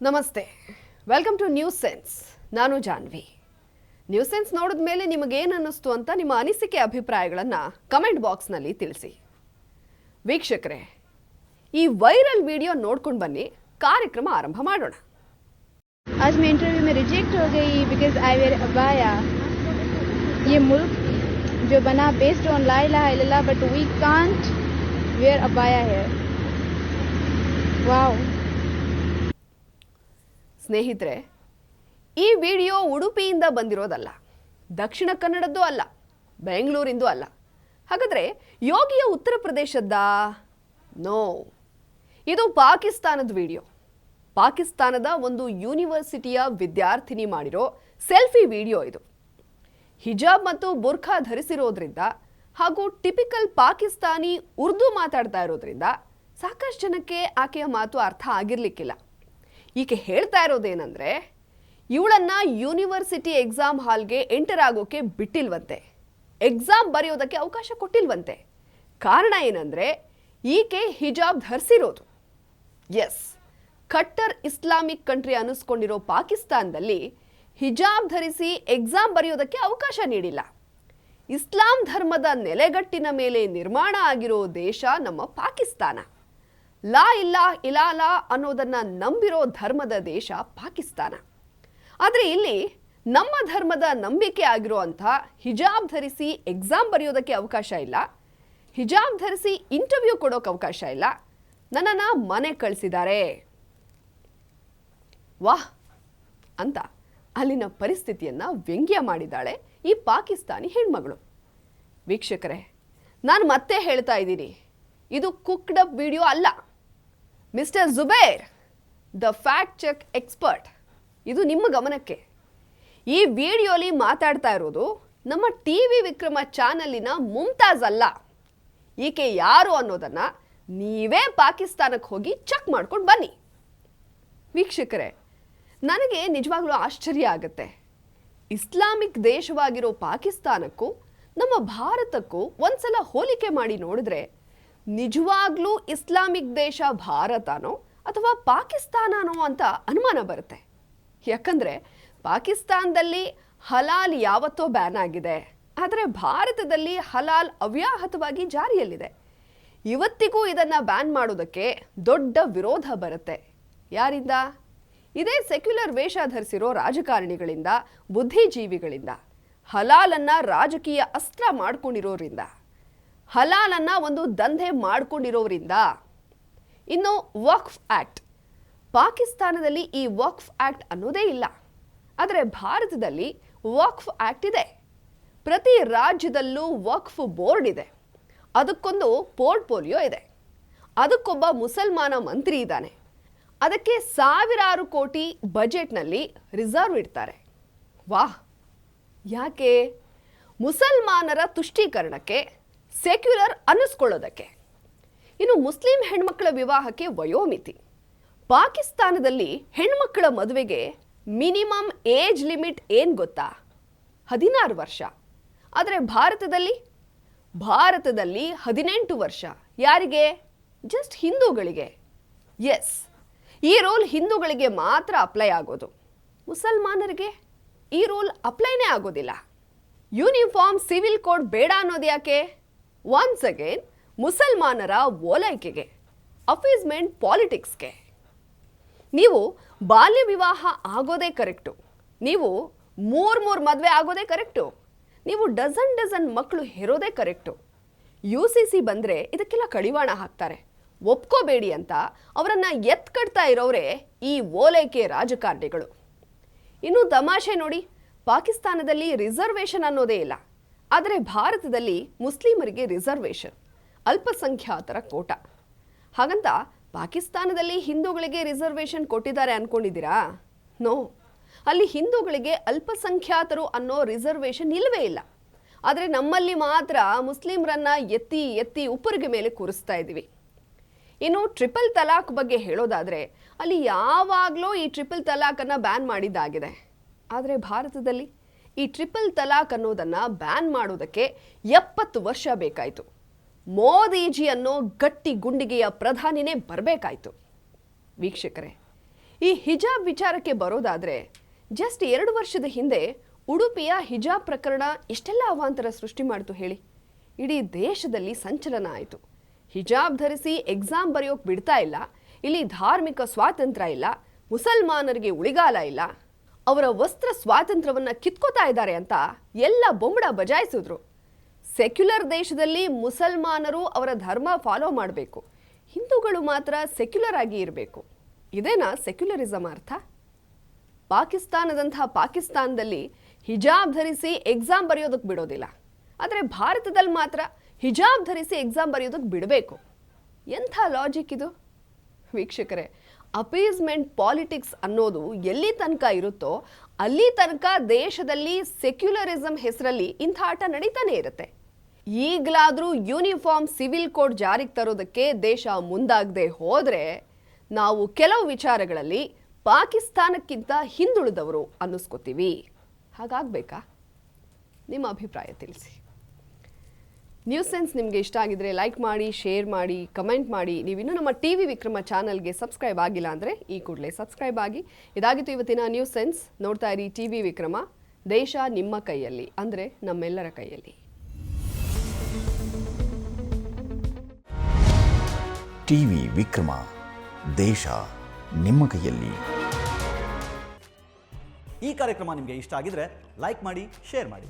ನಮಸ್ತೆ welcome two news sense ನಾನು Janhvi news sense ನೋಡಿದ ಮೇಲೆ ನಿಮಗೇನು ಅನ್ನಿಸ್ತು ಅಂತ ನಿಮ್ಮ ಅನಿಸಿಕೆ ಅಭಿಪ್ರಾಯಗಳನ್ನು ಕಮೆಂಟ್ ಬಾಕ್ಸ್ನಲ್ಲಿ ತಿಳಿಸಿ ವೀಕ್ಷಕರೇ ಈ ವೈರಲ್ ವಿಡಿಯೋ ನೋಡ್ಕೊಂಡು ಬನ್ನಿ ಕಾರ್ಯಕ್ರಮ ಆರಂಭ ಮಾಡೋಣ आज मैं इंटरव्यू में रिजेक्ट हो गई बिकॉज आई वेयर अबाया ये मुल्क जो बना बेस्ड ऑन ला इलाहा इल्लल्लाह बट वी कांट वेयर अबाया है वाओ ಸ್ನೇಹಿತರೆ, ಈ ವಿಡಿಯೋ ಉಡುಪಿಯಿಂದ ಬಂದಿರೋದಲ್ಲ, ದಕ್ಷಿಣ ಕನ್ನಡದ್ದು ಅಲ್ಲ, ಬೆಂಗಳೂರಿಂದು ಅಲ್ಲ. ಹಾಗಾದರೆ ಯೋಗಿಯ ಉತ್ತರ ಪ್ರದೇಶದ್ದಾ? ನೋ ಇದು ಪಾಕಿಸ್ತಾನದ ವಿಡಿಯೋ. ಪಾಕಿಸ್ತಾನದ ಒಂದು ಯೂನಿವರ್ಸಿಟಿಯ ವಿದ್ಯಾರ್ಥಿನಿ ಮಾಡಿರೋ ಸೆಲ್ಫಿ ವಿಡಿಯೋ ಇದು. ಹಿಜಾಬ್ ಮತ್ತು ಬುರ್ಖಾ ಧರಿಸಿರೋದ್ರಿಂದ ಹಾಗೂ ಟಿಪಿಕಲ್ ಪಾಕಿಸ್ತಾನಿ ಉರ್ದು ಮಾತಾಡ್ತಾ ಇರೋದ್ರಿಂದ ಸಾಕಷ್ಟು ಜನಕ್ಕೆ ಆಕೆಯ ಮಾತು ಅರ್ಥ ಆಗಿರ್ಲಿಕ್ಕಿಲ್ಲ. ಈಕೆ ಹೇಳ್ತಾ ಇರೋದೇನಂದ್ರೆ, ಇವಳನ್ನ ಯೂನಿವರ್ಸಿಟಿ ಎಕ್ಸಾಮ್ ಹಾಲ್ಗೆ ಎಂಟರ್ ಆಗೋಕೆ ಬಿಟ್ಟಿಲ್ವಂತೆ. ಎಕ್ಸಾಮ್ ಬರೆಯೋದಕ್ಕೆ ಅವಕಾಶ ಕೊಟ್ಟಿಲ್ವಂತೆ. ಕಾರಣ ಏನಂದ್ರೆ, ಈಕೆ ಹಿಜಾಬ್ ಧರಿಸಿರೋದು. ಎಸ್. ಕಟ್ಟರ್ ಇಸ್ಲಾಮಿಕ್ ಕಂಟ್ರಿ ಅನ್ನಿಸ್ಕೊಂಡಿರೋ ಪಾಕಿಸ್ತಾನದಲ್ಲಿ ಹಿಜಾಬ್ ಧರಿಸಿ ಎಕ್ಸಾಮ್ ಬರೆಯೋದಕ್ಕೆ ಅವಕಾಶ ನೀಡಿಲ್ಲ. ಇಸ್ಲಾಂ ಧರ್ಮದ ನೆಲೆಗಟ್ಟಿನ ಮೇಲೆ ನಿರ್ಮಾಣ ಆಗಿರೋ ದೇಶ ನಮ್ಮ ಪಾಕಿಸ್ತಾನ. ಲಾ ಇಲ್ಲ ಇಲಾಲಾ ಅನ್ನೋದನ್ನ ನಂಬಿರೋ ಧರ್ಮದ ದೇಶ ಪಾಕಿಸ್ತಾನ. ಆದರೆ ಇಲ್ಲಿ ನಮ್ಮ ಧರ್ಮದ ನಂಬಿಕೆ ಆಗಿರೋ ಅಂಥ ಹಿಜಾಬ್ ಧರಿಸಿ ಎಕ್ಸಾಮ್ ಬರೆಯೋದಕ್ಕೆ ಅವಕಾಶ ಇಲ್ಲ. ಹಿಜಾಬ್ ಧರಿಸಿ ಇಂಟರ್ವ್ಯೂ ಕೊಡೋಕೆ ಅವಕಾಶ ಇಲ್ಲ. ನನ್ನನ್ನು ಮನೆ ಕಳಿಸಿದ್ದಾರೆ ವಾಹ್! ಅಂತ ಅಲ್ಲಿನ ಪರಿಸ್ಥಿತಿಯನ್ನ ವ್ಯಂಗ್ಯ ಮಾಡಿದ್ದಾಳೆ ಈ ಪಾಕಿಸ್ತಾನಿ ಹೆಣ್ಮಗಳು. ವೀಕ್ಷಕರೇ, ನಾನು ಮತ್ತೆ ಹೇಳ್ತಾ ಇದ್ದೀನಿ. ಇದು ಕುಕ್ಡ್ ಅಪ್ ವಿಡಿಯೋ ಅಲ್ಲ. Mister Zubair the fact check expert ಇದು ನಿಮ್ಮ ಗಮನಕ್ಕೆ. ಈ ವಿಡಿಯೋಲಿ ಮಾತಾಡ್ತಾ ಇರೋದು ನಮ್ಮ ಟಿ ವಿ ವಿಕ್ರಮ ಚಾನಲಿನ ಮುಮ್ತಾಜ್ ಅಲ್ಲ. ಈಕೆ ಯಾರು ಅನ್ನೋದನ್ನು ನೀವೇ ಪಾಕಿಸ್ತಾನಕ್ಕೆ ಹೋಗಿ ಚೆಕ್ ಮಾಡ್ಕೊಂಡು ಬನ್ನಿ. ವೀಕ್ಷಕರೇ, ನನಗೆ ನಿಜವಾಗ್ಲೂ ಆಶ್ಚರ್ಯ ಆಗುತ್ತೆ. ಇಸ್ಲಾಮಿಕ್ ದೇಶವಾಗಿರೋ ಪಾಕಿಸ್ತಾನಕ್ಕೂ, ನಮ್ಮ ಭಾರತಕ್ಕೂ ಒಂದ್ಸಲ ಹೋಲಿಕೆ ಮಾಡಿ ನೋಡಿದ್ರೆ ನಿಜವಾಗ್ಲೂ ಇಸ್ಲಾಮಿಕ್ ದೇಶ ಭಾರತನೋ ಅಥವಾ ಪಾಕಿಸ್ತಾನನೋ ಅಂತ ಅನುಮಾನ ಬರುತ್ತೆ. ಯಾಕಂದರೆ ಪಾಕಿಸ್ತಾನದಲ್ಲಿ ಹಲಾಲ್ ಯಾವತ್ತೋ ಬ್ಯಾನ್ ಆಗಿದೆ. ಆದರೆ ಭಾರತದಲ್ಲಿ ಹಲಾಲ್ ಅವ್ಯಾಹತವಾಗಿ ಜಾರಿಯಲ್ಲಿದೆ. ಇವತ್ತಿಗೂ ಇದನ್ನು ಬ್ಯಾನ್ ಮಾಡೋದಕ್ಕೆ ದೊಡ್ಡ ವಿರೋಧ ಬರುತ್ತೆ. ಯಾರಿಂದ? ಇದೇ ಸೆಕ್ಯುಲರ್ ವೇಷ ಧರಿಸಿರೋ ರಾಜಕಾರಣಿಗಳಿಂದ, ಬುದ್ಧಿಜೀವಿಗಳಿಂದ, ಹಲಾಲನ್ನು ರಾಜಕೀಯ ಅಸ್ತ್ರ ಮಾಡ್ಕೊಂಡಿರೋರಿಂದ. ಹಲಾಲನ್ನ ಒಂದು ದಂಧೆ ಮಾಡಿಕೊಂಡಿರೋರಿಂದ ಇನ್ನು ವಕ್ಫ್ ಆ್ಯಕ್ಟ್ ಪಾಕಿಸ್ತಾನದಲ್ಲಿ ಈ ವಕ್ಫ್ ಆ್ಯಕ್ಟ್ ಅನ್ನೋದೇ ಇಲ್ಲ. ಆದರೆ ಭಾರತದಲ್ಲಿ ವಕ್ಫ್ ಆ್ಯಕ್ಟ್ ಇದೆ. ಪ್ರತಿ ರಾಜ್ಯದಲ್ಲೂ ವಕ್ಫ್ ಬೋರ್ಡ್ ಇದೆ. ಅದಕ್ಕೊಂದು ಪೋರ್ಟ್ಫೋಲಿಯೋ ಇದೆ. ಅದಕ್ಕೊಬ್ಬ ಮುಸಲ್ಮಾನ ಮಂತ್ರಿ ಇದ್ದಾನೆ. ಅದಕ್ಕೆ ಸಾವಿರಾರು ಕೋಟಿ ಬಜೆಟ್ನಲ್ಲಿ ರಿಸರ್ವ್ ಇಡ್ತಾರೆ. ವಾಹ್! ಯಾಕೆ? ಮುಸಲ್ಮಾನರ ತುಷ್ಟೀಕರಣಕ್ಕೆ ಸೆಕ್ಯುಲರ್ ಅನ್ನಿಸ್ಕೊಳ್ಳೋದಕ್ಕೆ. ಇನ್ನು ಮುಸ್ಲಿಂ ಹೆಣ್ಮಕ್ಕಳ ವಿವಾಹಕ್ಕೆ ವಯೋಮಿತಿ. ಪಾಕಿಸ್ತಾನದಲ್ಲಿ ಹೆಣ್ಮಕ್ಕಳ ಮದುವೆಗೆ ಮಿನಿಮಮ್ ಏಜ್ ಲಿಮಿಟ್ ಏನು ಗೊತ್ತಾ? ಹದಿನಾರು ವರ್ಷ. ಆದರೆ ಭಾರತದಲ್ಲಿ? ಭಾರತದಲ್ಲಿ ಹದಿನೆಂಟು ವರ್ಷ. ಯಾರಿಗೆ? ಜಸ್ಟ್ ಹಿಂದೂಗಳಿಗೆ. ಎಸ್ ಈ ರೂಲ್ ಹಿಂದೂಗಳಿಗೆ ಮಾತ್ರ ಅಪ್ಲೈ ಆಗೋದು. ಮುಸಲ್ಮಾನರಿಗೆ ಈ ರೂಲ್ ಅಪ್ಲೈನೇ ಆಗೋದಿಲ್ಲ. ಯೂನಿಫಾರ್ಮ್ ಸಿವಿಲ್ ಕೋಡ್ ಬೇಡ ಅನ್ನೋದು ಯಾಕೆ? ಒನ್ಸ್ ಅಗೇನ್ ಮುಸಲ್ಮಾನರ ಓಲೈಕೆಗೆ ಅಫೀಸ್ಮೆಂಟ್ ಪಾಲಿಟಿಕ್ಸ್ಗೆ. ನೀವು ಬಾಲ್ಯ ವಿವಾಹ ಆಗೋದೇ ಕರೆಕ್ಟು. ನೀವು ಮೂರು ಮೂರು ಮದುವೆ ಆಗೋದೇ ಕರೆಕ್ಟು. ನೀವು ಡಜನ್ ಡಜನ್ ಮಕ್ಕಳು ಹೆರೋದೇ ಕರೆಕ್ಟು. ಯು ಸಿ ಸಿ ಬಂದರೆ ಇದಕ್ಕೆಲ್ಲ ಕಡಿವಾಣ ಹಾಕ್ತಾರೆ. ಒಪ್ಕೋಬೇಡಿ ಅಂತ ಅವರನ್ನು ಎತ್ಕಡ್ತಾ ಇರೋರೇ ಈ ಓಲೈಕೆ ರಾಜಕಾರಣಿಗಳು. ಇನ್ನು ತಮಾಷೆ ನೋಡಿ, ಪಾಕಿಸ್ತಾನದಲ್ಲಿ ರಿಸರ್ವೇಷನ್ ಅನ್ನೋದೇ ಇಲ್ಲ. ಆದರೆ ಭಾರತದಲ್ಲಿ ಮುಸ್ಲಿಮರಿಗೆ ರಿಸರ್ವೇಷನ್, ಅಲ್ಪಸಂಖ್ಯಾತರ ಕೋಟ. ಹಾಗಂತ ಪಾಕಿಸ್ತಾನದಲ್ಲಿ ಹಿಂದೂಗಳಿಗೆ ರಿಸರ್ವೇಷನ್ ಕೊಟ್ಟಿದ್ದಾರೆ ಅನ್ಕೊಂಡಿದ್ದೀರಾ? ನೋ. ಅಲ್ಲಿ ಹಿಂದೂಗಳಿಗೆ ಅಲ್ಪಸಂಖ್ಯಾತರು ಅನ್ನೋ ರಿಸರ್ವೇಷನ್ ಇಲ್ಲವೇ ಇಲ್ಲ. ಆದರೆ ನಮ್ಮಲ್ಲಿ ಮಾತ್ರ ಮುಸ್ಲಿಮರನ್ನ ಎತ್ತಿ ಎತ್ತಿ ಉಪ್ಪರಿಗೆ ಮೇಲೆ ಕೂರಿಸ್ತಾ ಇದ್ದೀವಿ. ಇನ್ನು ಟ್ರಿಪಲ್ ತಲಾಖ್ ಬಗ್ಗೆ ಹೇಳೋದಾದರೆ ಅಲ್ಲಿ ಯಾವಾಗಲೂ ಈ ಟ್ರಿಪಲ್ ತಲಾಖನ್ನು ಬ್ಯಾನ್ ಮಾಡಿದ್ದಾಗಿದೆ. ಆದರೆ ಭಾರತದಲ್ಲಿ ಈ ಟ್ರಿಪಲ್ ತಲಾಖ್ ಅನ್ನೋದನ್ನು ಬ್ಯಾನ್ ಮಾಡೋದಕ್ಕೆ ಎಪ್ಪತ್ತು ವರ್ಷ ಬೇಕಾಯಿತು. ಮೋದಿಜಿ ಅನ್ನೋ ಗಟ್ಟಿ ಗುಂಡಿಗೆಯ ಪ್ರಧಾನಿನೇ ಬರಬೇಕಾಯಿತು. ವೀಕ್ಷಕರೇ, ಈ ಹಿಜಾಬ್ ವಿಚಾರಕ್ಕೆ ಬರೋದಾದ್ರೆ ಜಸ್ಟ್ ಎರಡು ವರ್ಷದ ಹಿಂದೆ ಉಡುಪಿಯ ಹಿಜಾಬ್ ಪ್ರಕರಣ ಎಷ್ಟೆಲ್ಲ ಅವಾಂತರ ಸೃಷ್ಟಿ ಮಾಡಿತು ಹೇಳಿ. ಇಡೀ ದೇಶದಲ್ಲಿ ಸಂಚಲನ ಆಯಿತು. ಹಿಜಾಬ್ ಧರಿಸಿ ಎಕ್ಸಾಮ್ ಬರೆಯೋಕೆ ಬಿಡ್ತಾ ಇಲ್ಲ, ಇಲ್ಲಿ ಧಾರ್ಮಿಕ ಸ್ವಾತಂತ್ರ್ಯ ಇಲ್ಲ, ಮುಸಲ್ಮಾನರಿಗೆ ಉಳಿಗಾಲ ಇಲ್ಲ ಅವರ ವಸ್ತ್ರ ಸ್ವಾತಂತ್ರ್ಯವನ್ನು ಕಿತ್ಕೋತಾ ಇದ್ದಾರೆ ಅಂತ ಎಲ್ಲ ಬೊಂಬಡ ಬಜಾಯಿಸಿದ್ರು. ಸೆಕ್ಯುಲರ್ ದೇಶದಲ್ಲಿ ಮುಸಲ್ಮಾನರು ಅವರ ಧರ್ಮ ಫಾಲೋ ಮಾಡಬೇಕು. ಹಿಂದೂಗಳು ಮಾತ್ರ ಸೆಕ್ಯುಲರ್ ಆಗಿ ಇರಬೇಕು. ಇದೇನಾ ಸೆಕ್ಯುಲರಿಸಮ್ ಅರ್ಥ? ಪಾಕಿಸ್ತಾನದಂಥ ಪಾಕಿಸ್ತಾನದಲ್ಲಿ ಹಿಜಾಬ್ ಧರಿಸಿ ಎಕ್ಸಾಮ್ ಬರೆಯೋದಕ್ಕೆ ಬಿಡೋದಿಲ್ಲ. ಆದರೆ ಭಾರತದಲ್ಲಿ ಮಾತ್ರ ಹಿಜಾಬ್ ಧರಿಸಿ ಎಕ್ಸಾಮ್ ಬರೆಯೋದಕ್ಕೆ ಬಿಡಬೇಕು. ಎಂಥ ಲಾಜಿಕ್ ಇದು? ವೀಕ್ಷಕರೇ ಅಪೀಸ್ಮೆಂಟ್ ಪಾಲಿಟಿಕ್ಸ್ ಅನ್ನೋದು ಎಲ್ಲಿ ತನಕ ಇರುತ್ತೋ ಅಲ್ಲಿ ತನಕ ದೇಶದಲ್ಲಿ ಸೆಕ್ಯುಲರಿಸಮ್ ಹೆಸರಲ್ಲಿ ಇಂಥ ಆಟ ನಡೀತಾನೆ ಇರುತ್ತೆ. ಈಗಲಾದರೂ ಯೂನಿಫಾರ್ಮ್ ಸಿವಿಲ್ ಕೋಡ್ ಜಾರಿಗೆ ತರೋದಕ್ಕೆ ದೇಶ ಮುಂದಾಗದೆ ಹೋದರೆ ನಾವು ಕೆಲವು ವಿಚಾರಗಳಲ್ಲಿ ಪಾಕಿಸ್ತಾನಕ್ಕಿಂತ ಹಿಂದುಳಿದವರು ಅನ್ನಿಸ್ಕೋತೀವಿ. ಹಾಗಾಗಬೇಕಾ? ನಿಮ್ಮ ಅಭಿಪ್ರಾಯ ತಿಳಿಸಿ. ನ್ಯೂಸ್ ಸೆನ್ಸ್ ನಿಮಗೆ ಇಷ್ಟ ಆಗಿದ್ರೆ ಲೈಕ್ ಮಾಡಿ ಶೇರ್ ಮಾಡಿ ಕಮೆಂಟ್ ಮಾಡಿ. ನೀವಿನ್ನೂ ನಮ್ಮ ಟಿ ವಿ ವಿಕ್ರಮ ಚಾನಲ್ಗೆ ಸಬ್ಸ್ಕ್ರೈಬ್ ಆಗಿಲ್ಲ ಅಂದರೆ ಈ ಕೂಡಲೇ ಸಬ್ಸ್ಕ್ರೈಬ್ ಆಗಿ. ಇದಾಗಿತ್ತು ಇವತ್ತಿನ ನ್ಯೂಸ್ ಸೆನ್ಸ್ ನೋಡ್ತಾ ಇರಿ ಟಿ ವಿ ವಿಕ್ರಮ. ದೇಶ ನಿಮ್ಮ ಕೈಯಲ್ಲಿ ಅಂದರೆ ನಮ್ಮೆಲ್ಲರ ಕೈಯಲ್ಲಿ. ಟಿವಿ ವಿಕ್ರಮ. ದೇಶ ನಿಮ್ಮ ಕೈಯಲ್ಲಿ. ಈ ಕಾರ್ಯಕ್ರಮ ನಿಮಗೆ ಇಷ್ಟ ಆಗಿದ್ರೆ ಲೈಕ್ ಮಾಡಿ ಶೇರ್ ಮಾಡಿ.